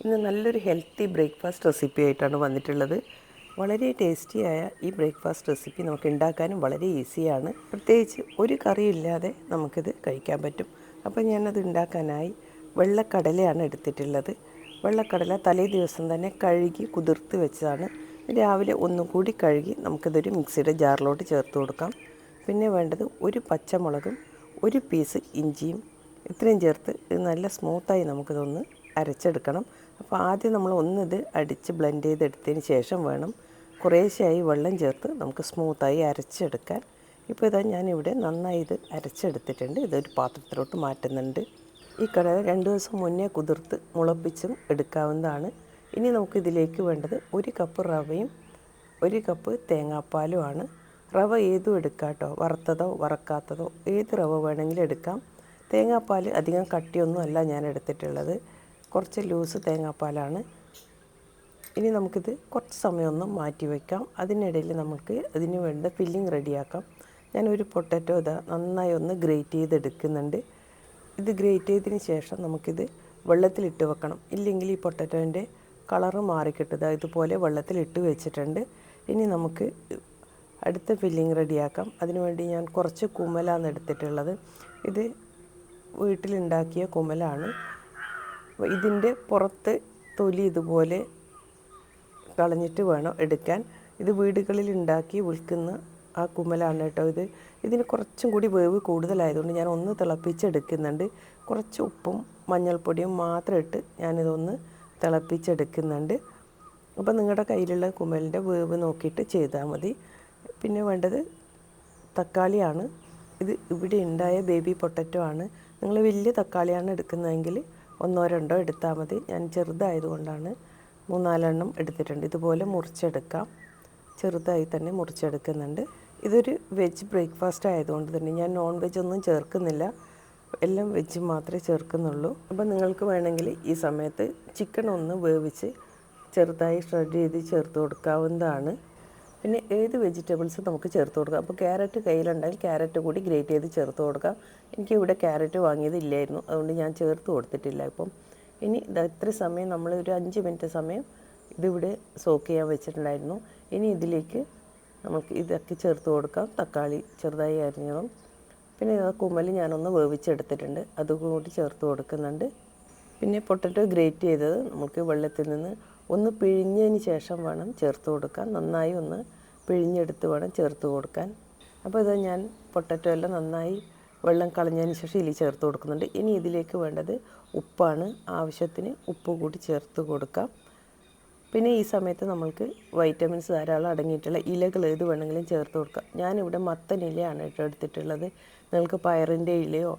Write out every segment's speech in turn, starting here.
ഇന്ന് നല്ലൊരു healthy breakfast recipe ആയിട്ടാണ് വന്നിട്ടുള്ളത്. വളരെ ടേസ്റ്റിയായ ഈ ബ്രേക്ക്ഫാസ്റ്റ് റെസിപ്പി നമുക്ക് ഉണ്ടാക്കാനും വളരെ ഈസിയാണ് പ്രത്യേകിച്ച് ഒരു കറിയില്ലാതെ നമുക്കിത് കഴിക്കാൻ പറ്റും. അപ്പോൾ ഞാനത് ഉണ്ടാക്കാനായി വെള്ളക്കടലയാണ് എടുത്തിട്ടുള്ളത്. വെള്ളക്കടല തലേ ദിവസം തന്നെ കഴുകി കുതിർത്ത് വെച്ചതാണ്. രാവിലെ ഒന്നും കൂടി കഴുകി നമുക്കിതൊരു മിക്സിയുടെ ജാറിലോട്ട് ചേർത്ത് കൊടുക്കാം. പിന്നെ വേണ്ടത് ഒരു പച്ചമുളകും ഒരു പീസ് ഇഞ്ചിയും ഇത്രയും ചേർത്ത് ഇത് നല്ല സ്മൂത്തായി നമുക്കിതൊന്ന് അരച്ചെടുക്കണം. അപ്പോൾ ആദ്യം നമ്മൾ ഒന്നിത് അടിച്ച് ബ്ലെൻഡ് ചെയ്തെടുത്തതിന് ശേഷം വേണം കുറേശ്ശെയായി വെള്ളം ചേർത്ത് നമുക്ക് സ്മൂത്തായി അരച്ചെടുക്കാൻ. ഇപ്പോൾ ഇതാ ഞാനിവിടെ നന്നായി ഇത് അരച്ചെടുത്തിട്ടുണ്ട്. ഇതൊരു പാത്രത്തിലോട്ട് മാറ്റുന്നുണ്ട്. ഈ കടല രണ്ട് ദിവസം മുന്നേ കുതിർത്ത് മുളപ്പിച്ചും എടുക്കാവുന്നതാണ്. ഇനി നമുക്കിതിലേക്ക് വേണ്ടത് ഒരു കപ്പ് റവയും ഒരു കപ്പ് തേങ്ങാപ്പാലും ആണ്. റവ ഏതും എടുക്കാം കേട്ടോ വറുത്തതോ വറക്കാത്തതോ ഏത് റവ വേണമെങ്കിലും എടുക്കാം. തേങ്ങാപ്പാൽ അധികം കട്ടിയൊന്നും അല്ല ഞാൻ എടുത്തിട്ടുള്ളത്. കുറച്ച് ലൂസ് തേങ്ങാപ്പാലാണ്. ഇനി നമുക്കിത് കുറച്ച് സമയമൊന്ന് മാറ്റി വയ്ക്കാം അതിനിടയിൽ നമുക്ക് അതിന് വേണ്ട ഫില്ലിങ് റെഡിയാക്കാം. ഞാനൊരു പൊട്ടറ്റോ ഇതാ നന്നായി ഒന്ന് ഗ്രേറ്റ് ചെയ്തെടുക്കുന്നുണ്ട്. ഇത് ഗ്രേറ്റ് ചെയ്തതിന് ശേഷം നമുക്കിത് വെള്ളത്തിലിട്ട് വെക്കണം. ഇല്ലെങ്കിൽ ഈ പൊട്ടറ്റോന്റെ കളറ് മാറിക്കിട്ടുക ഇതുപോലെ വെള്ളത്തിലിട്ട് വെച്ചിട്ടുണ്ട്. ഇനി നമുക്ക് അടുത്ത ഫില്ലിങ് റെഡിയാക്കാം. അതിനുവേണ്ടി ഞാൻ കുറച്ച് കുമലാണ് എടുത്തിട്ടുള്ളത്. ഇത് വീട്ടിലുണ്ടാക്കിയ കുമലാണ്. ഇതിന്റെ പുറത്ത് തൊലി ഇതുപോലെ കളഞ്ഞിട്ട് വേണം എടുക്കാൻ. ഇത് വീടുകളിൽ ഉണ്ടാക്കി വിൽക്കുന്ന ആ കുമ്മലാണ് കേട്ടോ ഇത്. ഇതിന് കുറച്ചും കൂടി വേവ് കൂടുതലായതുകൊണ്ട് ഞാൻ ഒന്ന് തിളപ്പിച്ചെടുക്കുന്നുണ്ട് കുറച്ച് ഉപ്പും മഞ്ഞൾപ്പൊടിയും മാത്രം ഇട്ട് ഞാനിതൊന്ന് തിളപ്പിച്ചെടുക്കുന്നുണ്ട്. അപ്പോൾ നിങ്ങളുടെ കയ്യിലുള്ള കുമ്മലിന്റെ വേവ് നോക്കിയിട്ട് ചെയ്താൽ മതി. പിന്നെ വേണ്ടത് തക്കാളിയാണ്. ഇത് ഇവിടെ ഉണ്ടായ ബേബി പൊട്ടറ്റോ ആണ്. നിങ്ങൾ വലിയ തക്കാളിയാണ് എടുക്കുന്നതെങ്കിൽ ഒന്നോ രണ്ടോ എടുത്താൽ മതി. ഞാൻ ചെറുതായതുകൊണ്ടാണ് മൂന്നാലെണ്ണം എടുത്തിട്ടുണ്ട്. ഇതുപോലെ മുറിച്ചെടുക്കാം. ചെറുതായി തന്നെ മുറിച്ചെടുക്കുന്നുണ്ട്. ഇതൊരു വെജ് ബ്രേക്ക്ഫാസ്റ്റ് ആയതുകൊണ്ട് തന്നെ ഞാൻ നോൺ വെജ് ഒന്നും ചേർക്കുന്നില്ല. എല്ലാം വെജ് മാത്രമേ ചേർക്കുന്നുള്ളൂ. അപ്പോൾ നിങ്ങൾക്ക് വേണമെങ്കിൽ ഈ സമയത്ത് ചിക്കൻ ഒന്ന് വേവിച്ച് ചെറുതായി ഷ്രെഡ് ചെയ്ത് ചേർത്ത് കൊടുക്കാവുന്നതാണ്. പിന്നെ ഏത് വെജിറ്റബിൾസ് നമുക്ക് ചേർത്ത് കൊടുക്കാം. അപ്പോൾ ക്യാരറ്റ് കയ്യിലുണ്ടെങ്കിൽ ക്യാരറ്റ് കൂടി ഗ്രേറ്റ് ചെയ്ത് ചേർത്ത് കൊടുക്കാം. എനിക്ക് ഇവിടെ ക്യാരറ്റ് വാങ്ങിയതില്ലായിരുന്നു. അതുകൊണ്ട് ഞാൻ ചേർത്ത് കൊടുത്തിട്ടില്ല ഇപ്പം. ഇനി ഇത് ഇത്ര സമയം നമ്മൾ ഒരു അഞ്ച് മിനിറ്റ് സമയം ഇതിവിടെ സോക്ക് ചെയ്യാൻ വെച്ചിട്ടുണ്ടായിരുന്നു. ഇനി ഇതിലേക്ക് നമുക്ക് ഇതൊക്കെ ചേർത്ത് കൊടുക്കാം. തക്കാളി ചെറുതായി അരിഞ്ഞതും. പിന്നെ കുമ്മൽ ഞാനൊന്ന് വേവിച്ചെടുത്തിട്ടുണ്ട്. അതുകൂടി ചേർത്ത് കൊടുക്കുന്നുണ്ട്. പിന്നെ പൊട്ടറ്റോ ഗ്രേറ്റ് ചെയ്തത് നമുക്ക് വെള്ളത്തിൽ നിന്ന് ഒന്ന് പിഴിഞ്ഞതിന് ശേഷം വേണം ചേർത്ത് കൊടുക്കാൻ. നന്നായി ഒന്ന് പിഴിഞ്ഞെടുത്ത് വേണം ചേർത്ത് കൊടുക്കാൻ. അപ്പോൾ ഇത് ഞാൻ പൊട്ടറ്റോ എല്ലാം നന്നായി വെള്ളം കളഞ്ഞതിന് ശേഷം ഇതിൽ ചേർത്ത് കൊടുക്കുന്നുണ്ട്. ഇനി ഇതിലേക്ക് വേണ്ടത് ഉപ്പാണ്. ആവശ്യത്തിന് ഉപ്പ് കൂടി ചേർത്ത് കൊടുക്കാം. പിന്നെ ഈ സമയത്ത് നമ്മൾക്ക് വൈറ്റമിൻസ് ധാരാളം അടങ്ങിയിട്ടുള്ള ഇലകൾ ഏത് വേണമെങ്കിലും ചേർത്ത് കൊടുക്കാം. ഞാനിവിടെ മത്തൻ ഇലയാണ് എടുത്തിട്ടുള്ളത്. നിങ്ങൾക്ക് പയറിന്റെ ഇലയോ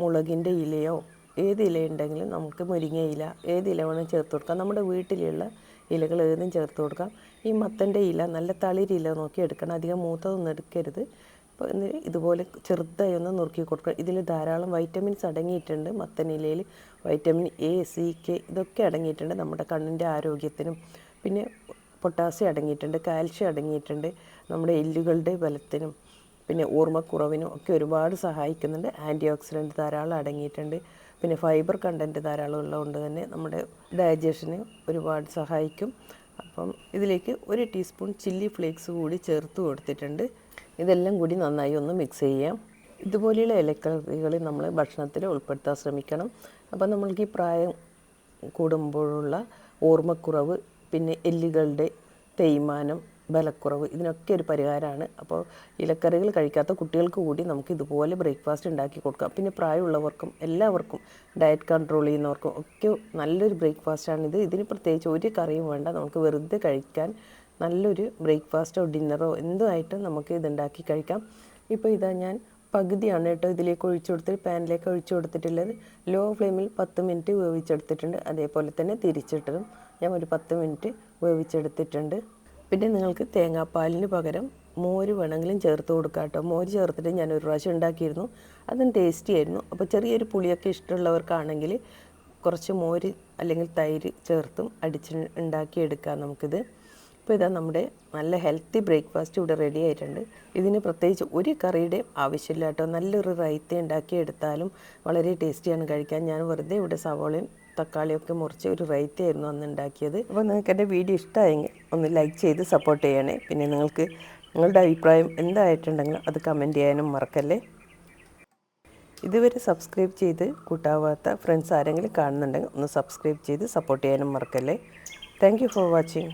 മുളകിന്റെ ഇലയോ ഏത് ഇല ഉണ്ടെങ്കിലും നമുക്ക് മുരിങ്ങ ഇല ഏത് ഇല വേണം ചേർത്ത് കൊടുക്കാം. നമ്മുടെ വീട്ടിലുള്ള ഇലകൾ ഏതും ചേർത്ത് കൊടുക്കാം. ഈ മത്തന്റെ ഇല നല്ല തളിരി ഇല നോക്കി എടുക്കണം. അധികം മൂത്തതൊന്നും എടുക്കരുത്. അപ്പോൾ ഇതുപോലെ ചെറുതായി ഒന്ന് നുറുക്കി കൊടുക്കുക. ഇതിൽ ധാരാളം വൈറ്റമിൻസ് അടങ്ങിയിട്ടുണ്ട്. മത്തൻ ഇലയിൽ വൈറ്റമിൻ എ സി കെ ഇതൊക്കെ അടങ്ങിയിട്ടുണ്ട് നമ്മുടെ കണ്ണിന്റെ ആരോഗ്യത്തിനും. പിന്നെ പൊട്ടാസ്യം അടങ്ങിയിട്ടുണ്ട് കാൽഷ്യം അടങ്ങിയിട്ടുണ്ട് നമ്മുടെ എല്ലുകളുടെ ബലത്തിനും. പിന്നെ ഓർമ്മക്കുറവിനും ഒക്കെ ഒരുപാട് സഹായിക്കുന്നുണ്ട്. ആന്റി ഓക്സിഡന്റ് ധാരാളം അടങ്ങിയിട്ടുണ്ട്. പിന്നെ ഫൈബർ കണ്ടന്റ് ധാരാളം ഉള്ളതുകൊണ്ട് തന്നെ നമ്മുടെ ഡൈജഷന് ഒരുപാട് സഹായിക്കും. അപ്പം ഇതിലേക്ക് ഒരു ടീസ്പൂൺ ചില്ലി ഫ്ലേക്സ് കൂടി ചേർത്ത് കൊടുത്തിട്ടുണ്ട്. ഇതെല്ലാം കൂടി നന്നായി ഒന്ന് മിക്സ് ചെയ്യാം. ഇതുപോലെയുള്ള ഇലക്കറികൾ നമ്മൾ ഭക്ഷണത്തിൽ ഉൾപ്പെടുത്താൻ ശ്രമിക്കണം. അപ്പം നമ്മൾക്ക് ഈ പ്രായം കൂടുമ്പോഴുള്ള ഓർമ്മക്കുറവ് പിന്നെ എല്ലുകളുടെ തേയ്മാനം ബലക്കുറവ് ഇതിനൊക്കെ ഒരു പരിഹാരമാണ്. അപ്പോൾ ഇലക്കറികൾ കഴിക്കാത്ത കുട്ടികൾക്ക് കൂടി നമുക്ക് ഇതുപോലെ ബ്രേക്ക്ഫാസ്റ്റ് ഉണ്ടാക്കി കൊടുക്കാം. പിന്നെ പ്രായമുള്ളവർക്കും എല്ലാവർക്കും ഡയറ്റ് കൺട്രോൾ ചെയ്യുന്നവർക്കും ഒക്കെ നല്ലൊരു ബ്രേക്ക്ഫാസ്റ്റാണിത് ഇതിന് പ്രത്യേകിച്ച് ഒരു കറിയും വേണ്ട. നമുക്ക് വെറുതെ കഴിക്കാൻ നല്ലൊരു ബ്രേക്ക്ഫാസ്റ്റോ ഡിന്നറോ എന്തുമായിട്ടും നമുക്ക് ഇതുണ്ടാക്കി കഴിക്കാം. ഇപ്പോൾ ഇതാ ഞാൻ പകുതിയാണ് കേട്ടോ ഇതിലേക്ക് ഒഴിച്ചു കൊടുത്തിട്ട് പാനിലേക്ക് ഒഴിച്ചു കൊടുത്തിട്ടുള്ളത്. ലോ ഫ്ലെയിമിൽ പത്ത് മിനിറ്റ് വേവിച്ചെടുത്തിട്ടുണ്ട്. അതേപോലെ തന്നെ തിരിച്ചിട്ടതും ഞാൻ ഒരു പത്ത് മിനിറ്റ് വേവിച്ചെടുത്തിട്ടുണ്ട്. പിന്നെ നിങ്ങൾക്ക് തേങ്ങാപ്പാലിന് പകരം മോര് വേണമെങ്കിലും ചേർത്ത് കൊടുക്കാം കേട്ടോ. മോര് ചേർത്തിട്ട് ഞാൻ ഒരു പ്രാവശ്യം ഉണ്ടാക്കിയിരുന്നു. അതും ടേസ്റ്റി ആയിരുന്നു. അപ്പോൾ ചെറിയൊരു പുളിയൊക്കെ ഇഷ്ടമുള്ളവർക്കാണെങ്കിൽ കുറച്ച് മോര് അല്ലെങ്കിൽ തൈര് ചേർത്തും അടിച്ച് ഉണ്ടാക്കിയെടുക്കാം നമുക്കിത്. അപ്പോൾ ഇതാ നമ്മുടെ നല്ല ഹെൽത്തി ബ്രേക്ക്ഫാസ്റ്റ് ഇവിടെ റെഡി ആയിട്ടുണ്ട്. ഇതിന് പ്രത്യേകിച്ച് ഒരു കറിയുടെയും ആവശ്യമില്ല കേട്ടോ. നല്ലൊരു റൈത്ത ഉണ്ടാക്കിയെടുത്താലും വളരെ ടേസ്റ്റിയാണ് കഴിക്കാൻ. ഞാൻ വെറുതെ ഇവിടെ സവോളയും തക്കാളിയൊക്കെ മുറിച്ച് ഒരു റൈത്തായിരുന്നു അന്ന് ഉണ്ടാക്കിയത്. അപ്പോൾ നിങ്ങൾക്ക് എന്റെ വീഡിയോ ഇഷ്ടമായെങ്കിൽ ഒന്ന് ലൈക്ക് ചെയ്ത് സപ്പോർട്ട് ചെയ്യണേ. പിന്നെ നിങ്ങൾക്ക് നിങ്ങളുടെ അഭിപ്രായം എന്തായിട്ടുണ്ടെങ്കിലും അത് കമന്റ് ചെയ്യാനും മറക്കല്ലേ. ഇതുവരെ സബ്സ്ക്രൈബ് ചെയ്ത് കൂട്ടാവാത്ത ഫ്രണ്ട്സ് ആരെങ്കിലും കാണുന്നുണ്ടെങ്കിൽ ഒന്ന് സബ്സ്ക്രൈബ് ചെയ്ത് സപ്പോർട്ട് ചെയ്യാനും മറക്കല്ലേ. Thank for watching